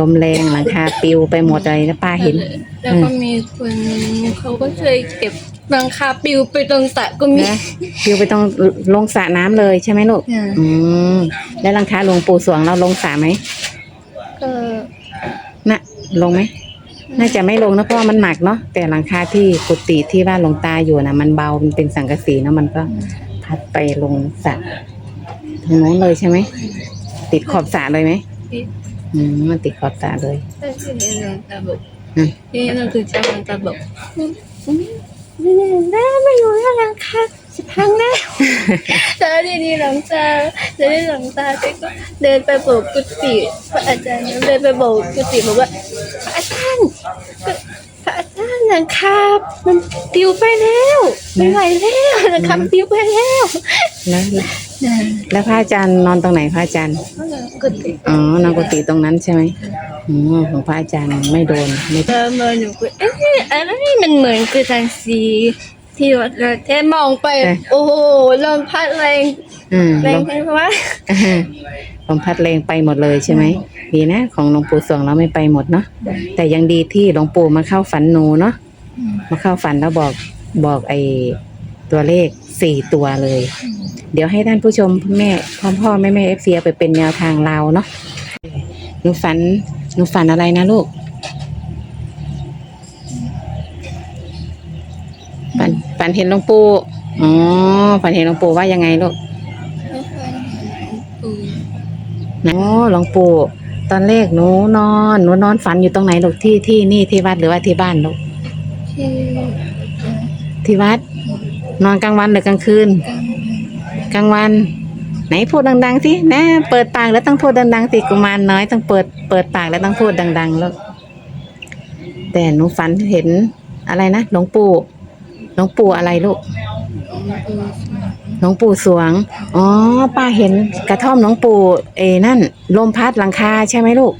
ลมแรงหลังคาปลิวไปหมดเลยนะป้าเห็น แล้วก็มีคนนึงเขาก็เคยเก็บหลังคาปลิวไปตรงสระก็มีนะปลิวไปตรงลงสระน้ำเลยใช่ไหมลูก อ่าอืม แล้วหลังคาหลวงปู่สวงเราลงสระไหมก็น่ะลงไหม น่าจะไม่ลงนะเพราะว่ามันหนักเนาะ แต่หลังคาที่กุฏิที่ว่าหลวงตาอยู่นะมันเบา มันเป็นสังกะสีเนอะมันก็พัดไปลงสระตรงโน้นเลยใช่ไหม ติดขอบสระเลยไหมที่ อืมมันติดขอบสระเลยที่นี่หลวงตาบอกอืมที่นั่นคือเจ้าหลวงตาบอกไม่ไม่ได้ไม่รู้ว่าหลังคาจะพังแล้วแล้วทีนี้หลังตาแล้วทีนี้หลังตาแกก็เดินไปบอกกุฏิพระอาจารย์เดินไปบอกกุฏิบอกว่าพระอาจารย์ หลังคา มันปลิวไปแล้วไม่ไหวแล้วหลังคามันปลิวไปแล้วแล้วนะแล้วพระอาจารย์นอนตรงไหนพระอาจารย์กุฏิอ๋อนอนกุฏิตรงนั้นใช่ไหมอืมของพระอาจารย์ไม่โดนไม่แล้วมาหนูก็เอ๊ะอะไรมันเหมือนคือทันซีที่วัดเราแค่มองไป โอ้โหลมพัดแรงอืมแรลงมใช่ไหมว่าลมพัดแรงไปหมดเลยใช่ไหมดีนะ ของหลวงปู่สวงเราไม่ไปหมดเนาะแต่ยังดีที่หลวงปู่มาเข้าฝันหนูเนาะ มาเข้าฝันแล้วบอกบอกไอ้ตัวเลขสี่ตัวเลย เดี๋ยวให้ท่านผู้ชมแม่พ่อพ่อแม่แม่เอฟซีไปเป็นแนวทางเราเนาะหนูฝันหนูฝันอะไรนะลูกฝันฝันเห็นหลวงปู่อ๋อฝันเห็นหลวงปู่ว่ายังไงลูกโอ้หลวงปู่ตอนแรกหนูนอนหนูนอนฝันอยู่ตรงไหนลูกที่ที่นี่ที่วัดหรือว่าที่บ้านลูก ที่ที่วัด นอนกลางวันหรือกลางคืน กลางวัน ไหนพูดดังๆสินะเปิดปากแล้วต้องพูดดังๆสิกุมารน้อยต้องเปิดเปิดปากแล้วต้องพูดดังๆลูกแต่หนูฝันเห็นอะไรนะหลวงปู่หลวงปู่อะไรลูกหลวงปู่สวง อ๋อ ป้าเห็นกระท่อมหลวงปู่เอนั่น ลมพัดหลังคาใช่ไหมลูก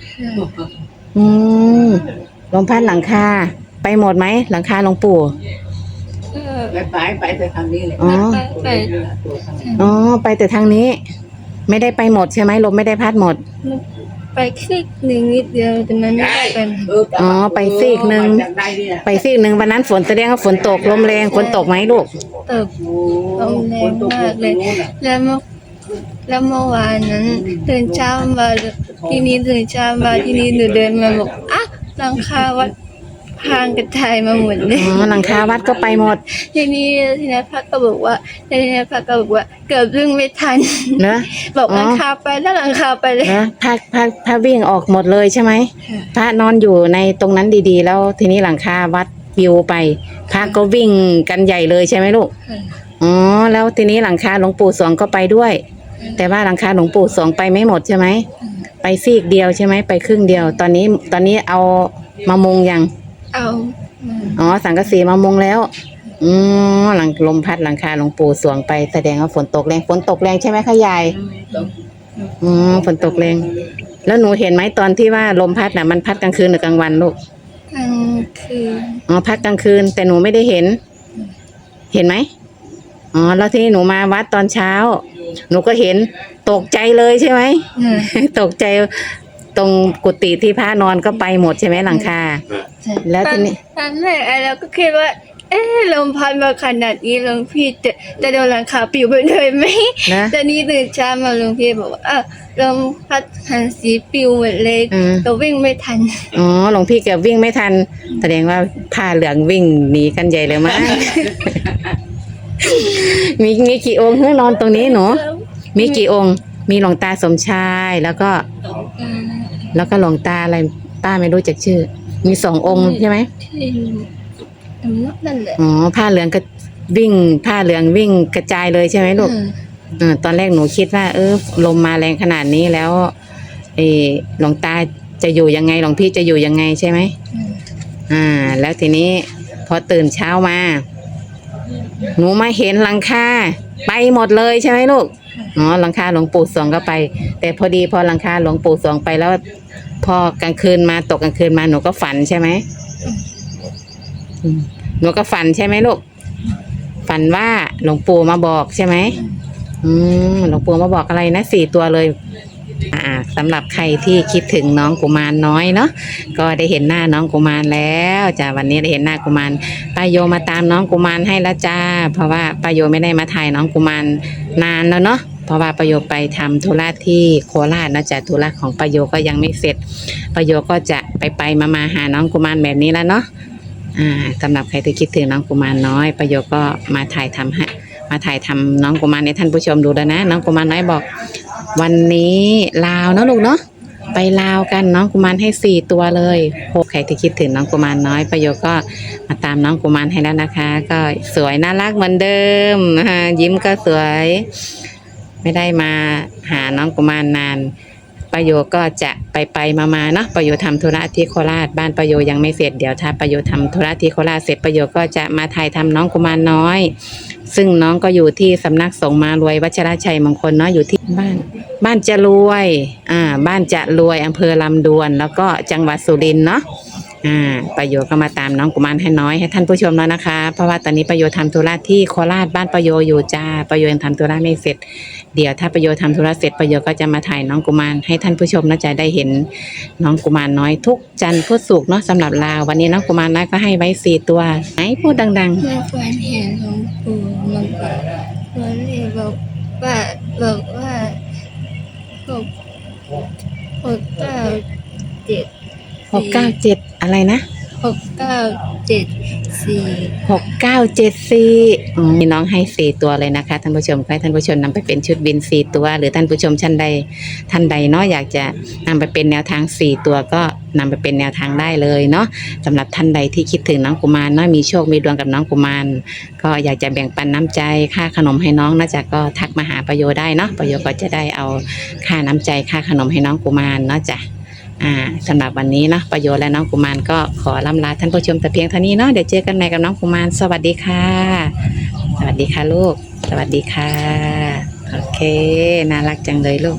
อืม ลมพัดหลังคา ไปหมดไหมหลังคาหลวงปู่ ไปไปไปแต่ทางนี้เลยอ๋อ ไป อ๋อไปแต่ทางนี้ ไม่ได้ไปหมดใช่ไหมลมไม่ได้พัดหมด ไปคลิกหนึ่งนิดเดียวแต่มันไม่ได้เป็นอ๋อไปซีกหนึ่งจากใดเนี่ยไปซีกหนึ่งวันนั้นฝนแสดงว่าฝนตกลมแรงฝนตกไหมลูกตกลมแรงมากเลย แล้วเมื่อแล้วเมื่อวานนั้นตื่นเช้ามาที่นี่ตื่นเช้ามาที่นี่หนูเดินมาบอกอะหลังคาวัด พังกระจายมาหมดเลยอ๋อหลังคาวัดก็ไปหมด ทีนี้ทีนี้พักก็บอกว่าทีนี้พักก็บอกว่า เกือบวิ่งไม่ทันเนอะบอกอ๋อหลังคาไปแล้วหลังคาไปเลยเนอะพระพระพระวิ่งออกหมดเลยใช่ไหมค่ะพระนอนอยู่ในตรงนั้นดีๆ แล้วทีนี้หลังคาวัดปลิวไป พระก็วิ่งกันใหญ่เลยใช่ไหมลูกอ๋อแล้วทีนี้หลังคาหลวงปู่สวงก็ไปด้วย แต่ว่าหลังคาหลวงปู่สวงไปไม่หมดใช่ไหมไปซีกเดียวใช่ไหมไปครึ่งเดียว ตอนนี้ตอนนี้เอามามุงยัง เอาอ๋อ สังกะสีมามุงแล้ว อืมหลังลมพัดหลังคาหลวงปู่สวงไปแสดงว่าฝนตกแรงฝนตกแรงใช่ไหมคะยายอืมฝนตกแรง แล้วหนูเห็นไหมตอนที่ว่าลมพัดน่ะมันพัดกลางคืนหรือกลางวันลูกกลางคืนอ๋อพัดกลางคืน แต่หนูไม่ได้เห็น เห็นไหมอ๋อแล้วที่หนูมาวัดตอนเช้า หนูก็เห็นตกใจเลยใช่ไหมน่ะตกใจ ตรงกุฏิที่พระนอนก็ไปหมดใช่ไหมหลังคา แล้วทีนี้ตอนแรกไอ้เราก็คิดว่า เอ๊ะลมพัดมาขนาดนี้หลวงพี่จะจะโดนหลังคาปลิวไปเลยไหมนะแต่นี่ตื่นเช้ามาหลวงพี่บอกว่าเออลมพัดหันสีปลิวหมดเลยอืมเราวิ่งไม่ทัน อ๋อหลวงพี่แกวิ่งไม่ทัน แสดงว่าผ้าเหลืองวิ่งหนีกันใหญ่เลยมั้ง มีมีกี่องค์เฮ้ยนอนตรงนี้หนูมีกี่องค์ มีหลวงตาสมชายแล้วก็ แล้วก็หลวงตาอะไรป้าไม่รู้จักชื่อ มีสององค์ใช่ไหมที่นั่นแหละอ๋อผ้าเหลืองก็วิ่งผ้าเหลืองวิ่งกระจายเลยใช่ไหมลูกเออตอนแรกหนูคิดว่า เออลมมาแรงขนาดนี้แล้วเออหลวงตาจะอยู่ยังไงหลวงพี่จะอยู่ยังไงใช่ไหมอืมอ่า แล้วทีนี้พอตื่นเช้ามา หนูมาเห็นหลังคาไปหมดเลยใช่ไหมลูก อ๋อหลังคาหลวงปู่สวงก็ไป แต่พอดีพอหลังคาหลวงปู่สวงไปแล้ว พอกลางคืนมาตกกลางคืนมาหนูก็ฝันใช่ไหมอืมหนูก็ฝันใช่ไหมลูกฝันว่าหลวงปู่มาบอกใช่ไหมอืมหลวงปู่มาบอกอะไรนะสี่ตัวเลย อ่าสำหรับใครที่คิดถึงน้องกุมารน้อยเนาะก็ได้เห็นหน้าน้องกุมารแล้วจ้ะวันนี้ได้เห็นหน้ากุมารป้าโยมาตามน้องกุมารให้แล้วจ้า เพราะว่าป้าโยไม่ได้มาถ่ายน้องกุมารนานแล้วเนาะ เพราะว่าป้าโยไปทำธุระที่โคราชนะจ๊ะธุระของป้าโยก็ยังไม่เสร็จป้าโยก็จะไปไปมามาหาน้องกุมารแบบนี้แล้วเนาะอ่าสำหรับใครที่คิดถึงน้องกุมารน้อยป้าโยก็มาถ่ายทำให้มาถ่ายทำน้องกุมารให้ท่านผู้ชมดูแล้วนะ น้องกุมารน้อยบอก วันนี้ลาวเนอะลูกเนาะไปลาวกันน้องกุมารให้สี่ตัวเลยโหใครที่คิดถึงน้องกุมารน้อย ประโยชน์ก็มาตามน้องกุมารให้แล้วนะคะ ก็สวยน่ารักเหมือนเดิมยิ้มก็สวย ไม่ได้มาหาน้องกุมารนาน ประโยชน์ก็จะไปไปมามาเนาะประโยชน์ทำธุระที่โคราชบ้านประโยชน์ยังไม่เสร็จเดี๋ยวถ้าประโยชน์ทำธุระที่โคราชเสร็จประโยชน์ก็จะมาถ่ายทำน้องกุมารน้อย ซึ่งน้องก็อยู่ที่สำนักสงฆ์มารวยวัชรชัยมงคลเนาะอยู่ที่บ้าน บ้านจะรวยอ่าบ้านจะรวยอำเภอลำดวน แล้วก็จังหวัดสุรินทร์เนาะ อ่าประโยชน์ก็มาตามน้องกุมารให้น้อยให้ท่านผู้ชมแล้วนะคะ เพราะว่าตอนนี้ประโยชน์ทำธุระที่โคราชบ้านประโยชน์อยู่จ้าประโยชน์ยังทำธุระไม่เสร็จ เดี๋ยวถ้าประโยชน์ทำธุระเสร็จประโยชน์ก็จะมาถ่ายน้องกุมารให้ท่านผู้ชมนะจะได้เห็นน้องกุมารน้อยทุกจันทร์พุธศุกร์เนาะสำหรับลาววันนี้น้องกุมารน้อยก็ให้ไว้สี่ตัวไหนพูดดังเมื่อฝันเห็นหลวงปู่มันก็มันเลยบอกว่าบอกว่าหกหกเก้าเจ็ดๆหกเก้าเจ็ด อะไรนะหกเก้าเจ็ดสี่หกเก้าเจ็ดสี่มีน้องให้สี่ตัวเลยนะคะท่านผู้ชมก็ให้ท่านผู้ชมนำไปเป็นชุดบินสี่ตัว หรือท่านผู้ชมท่านใดท่านใดเนาะอยากจะนำไปเป็นแนวทางสี่ตัวก็นำไปเป็นแนวทางได้เลยเนาะสำหรับท่านใดที่คิดถึงน้องกุมารเนาะมีโชคมีดวงกับน้องกุมารก็อยากจะแบ่งปันน้ำใจค่าขนมให้น้องนะจ๊ะก็ทักมาหาประโยชน์ได้เนาะประโยชน์ก็จะได้เอาค่าน้ำใจค่าขนมให้น้องกุมารเนาะจ้ะ อ่าสำหรับวันนี้เนาะประโยชน์และน้องกุมารก็ขอล่ำลาท่านผู้ชมแต่เพียงเท่านี้เนาะเดี๋ยวเจอกันใหม่กับน้องกุมารสวัสดีค่ะ สวัสดีค่ะลูก สวัสดีค่ะ โอเค น่ารักจังเลยลูก